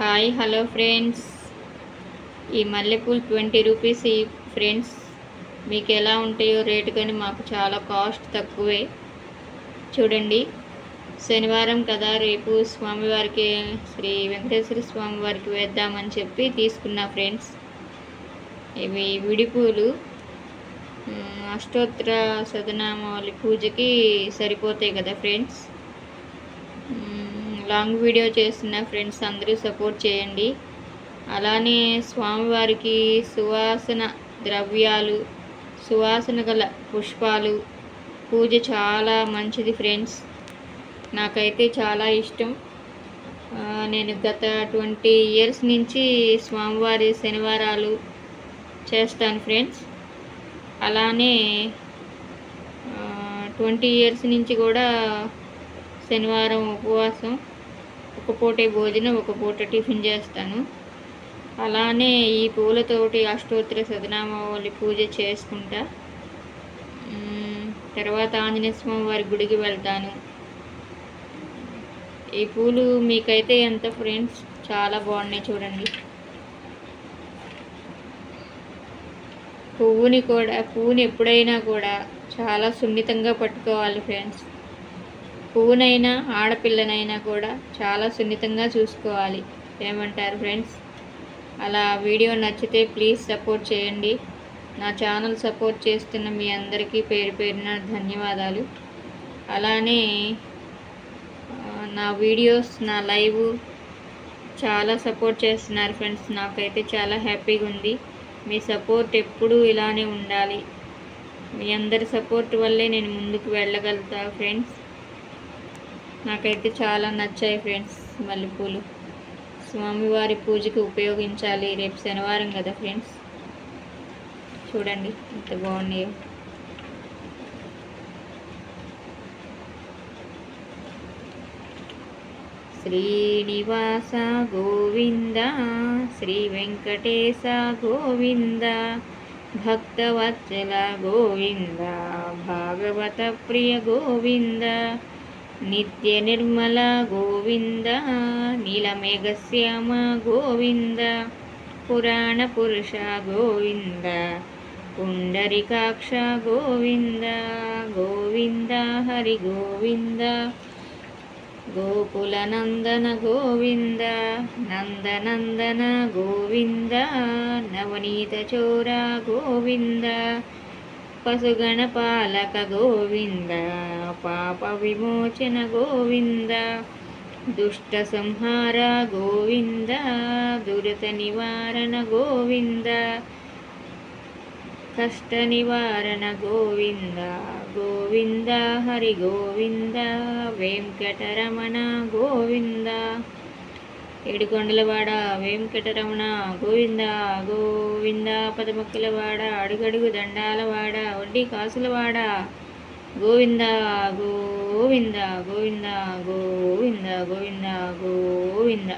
Hi hello friends. ఈ మల్లెపూలు twenty rupees ఈ ఫ్రెండ్స్. మీకు ఎలా ఉంటాయో రేటు కానీ మాకు చాలా కాస్ట్ తక్కువే. చూడండి. శనివారం కదా రేపు స్వామివారికి శ్రీ వెంకటేశ్వర స్వామి వారికి వేద్దామని చెప్పి తీసుకున్నా ఫ్రెండ్స్. ఇవి విడిపూలు అష్టోత్తర సదనామావళి పూజకి సరిపోతాయి కదా ఫ్రెండ్స్. లాంగ్ వీడియో చేస్తున్న ఫ్రెండ్స్ అందరూ సపోర్ట్ చేయండి. అలానే స్వామివారికి సువాసన ద్రవ్యాలు సువాసన గల పుష్పాలు పూజ చాలా మంచిది ఫ్రెండ్స్. నాకైతే చాలా ఇష్టం. నేను గత ట్వంటీ ఇయర్స్ నుంచి స్వామివారి శనివారాలు చేస్తాను ఫ్రెండ్స్. అలానే ట్వంటీ ఇయర్స్ నుంచి కూడా శనివారం ఉపవాసం. ఒక పూటే భోజనం ఒక పూట టిఫిన్ చేస్తాను. అలానే ఈ పూలతోటి అష్టోత్తర సదనామావళి పూజ చేసుకుంటా. తర్వాత ఆంజనేయ స్వామి వారి గుడికి వెళ్తాను. ఈ పూలు మీకైతే ఎంత ఫ్రెండ్స్? చాలా బాగున్నాయి చూడండి. పువ్వుని కూడా పువ్వుని ఎప్పుడైనా కూడా చాలా సున్నితంగా పట్టుకోవాలి ఫ్రెండ్స్. పువ్వునైనా ఆడపిల్లనైనా కూడా చాలా సున్నితంగా చూసుకోవాలి. ఏమంటారు ఫ్రెండ్స్? అలా వీడియో నచ్చితే ప్లీజ్ సపోర్ట్ చేయండి. నా ఛానల్ సపోర్ట్ చేస్తున్న మీ అందరికీ పేరు పేరున ధన్యవాదాలు. అలానే నా వీడియోస్ నా లైవ్ చాలా సపోర్ట్ చేస్తున్నారు ఫ్రెండ్స్. నాకైతే చాలా హ్యాపీగా ఉంది. మీ సపోర్ట్ ఎప్పుడూ ఇలానే ఉండాలి. మీ అందరి సపోర్ట్ వల్లే నేను ముందుకు వెళ్ళగలుగుతా ఫ్రెండ్స్. నాకైతే చాలా నచ్చాయి ఫ్రెండ్స్ మల్లెపూలు. స్వామివారి పూజకి ఉపయోగించాలి రేపు శనివారం కదా ఫ్రెండ్స్. చూడండి ఎంత బాగున్నాయో. శ్రీనివాస గోవింద శ్రీ వెంకటేశ గోవింద భక్తవత్సల గోవింద భాగవత ప్రియ గోవింద నిత్య నిర్మల గోవింద నీలమేఘశ్యామ గోవింద పురాణ పురుష గోవింద పుండరికాక్ష గోవింద గోవింద హరి గోవింద గోకులనందన గోవింద నందనందన గోవింద నవనీత చోర గోవింద పశుగణపాలక గోవింద పాప విమోచన గోవింద దుష్ట సంహార గోవింద దురత నివారణ గోవింద కష్ట నివారణ గోవింద గోవింద హరి గోవింద వెంకటరమణ గోవింద. ఏడుకొండలవాడ వేంకటరమణ గోవింద గోవింద పదమొక్కలవాడ అడుగడుగు దండాలవాడ వడ్డీ కాసులవాడ గోవింద గోవింద గోవింద గోవింద గోవింద గోవింద.